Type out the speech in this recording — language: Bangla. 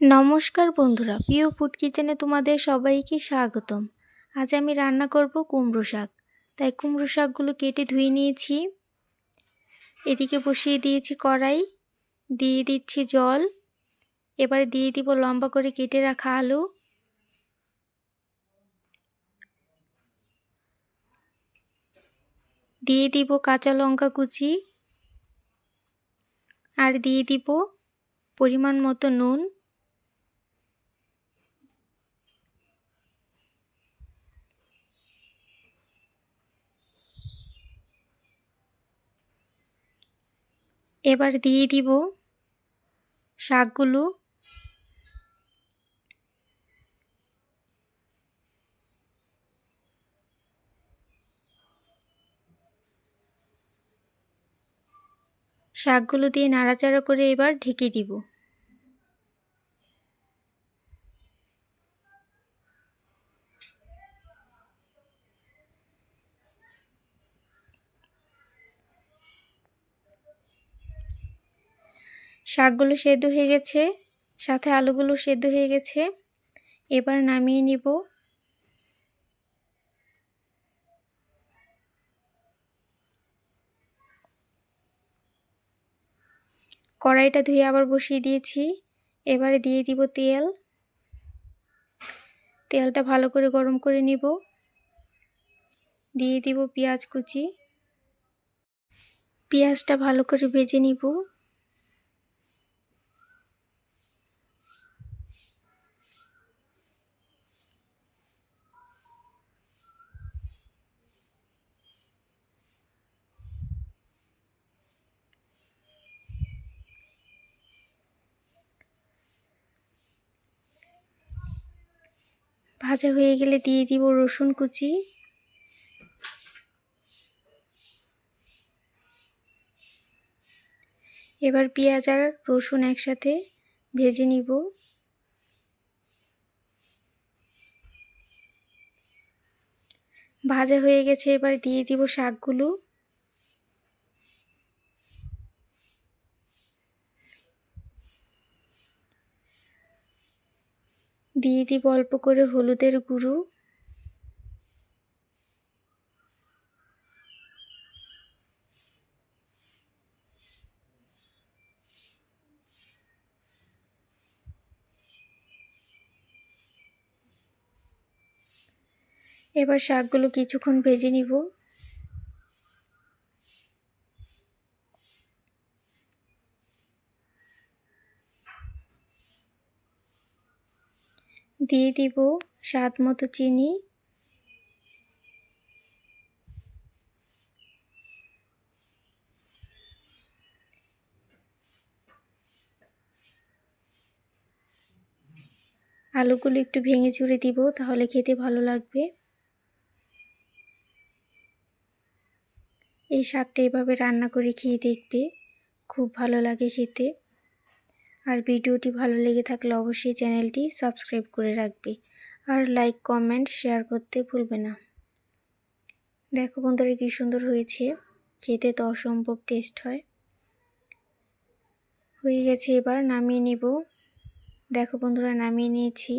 নমস্কার বন্ধুরা, প্রিয় ফুড কিচেনে তোমাদের সবাইকে স্বাগতম। আজ আমি রান্না করব কুমড়ো শাক। তাই কুমড়ো শাকগুলো কেটে ধুয়ে নিয়েছি। এদিকে বসিয়ে দিয়েছি কড়াই, দিয়ে দিচ্ছি জল। এবারে দিয়ে দিব লম্বা করে কেটে রাখা আলু। দিয়ে দিব কাঁচা লঙ্কা কুচি। আর দিয়ে দিব পরিমাণ মতো নুন। এবার দিয়ে দিব শাকগুলো। শাকগুলো দিয়ে নাড়াচাড়া করে এবার ঢেকে দিব। শাকগুলো সেদ্ধ হয়ে গেছে, সাথে আলুগুলো সেদ্ধ হয়ে গেছে। এবার নামিয়ে নিব। কড়াইটা ধুয়ে আবার বসিয়ে দিয়েছি। এবারে দিয়ে দিব তেল। তেলটা ভালো করে গরম করে নিব। দিয়ে দিব পেঁয়াজ কুচি। পেঁয়াজটা ভালো করে ভেজে নিব। ভাজা হয়ে গেলে দিয়ে দিব রসুন কুচি। এবার পেঁয়াজ আর রসুন একসাথে ভেজে নিব। ভাজা হয়ে গেছে, এবার দিয়ে দিব শাকগুলো। দিয়ে দিব অল্প করে হলুদের গুঁড়ো। এবার শাকগুলো কিছুক্ষণ ভেজে নিব। দিয়ে দিব স্বাদ মতো চিনি। আলুগুলো একটু ভেঙে চুড়ে দিব, তাহলে খেতে ভালো লাগবে। এই শাকটা এভাবে রান্না করে খেয়ে দেখবে, খুব ভালো লাগে খেতে। আর ভিডিওটি ভালো লেগে থাকলে অবশ্যই চ্যানেলটি সাবস্ক্রাইব করে রাখবে। আর লাইক, কমেন্ট, শেয়ার করতে ভুলবে না। দেখো বন্ধুরা কী সুন্দর হয়েছে। খেতে তো অসম্ভব টেস্ট হয়। হয়ে গেছে এবার নামিয়ে নেব। দেখো বন্ধুরা নামিয়ে নিয়েছি।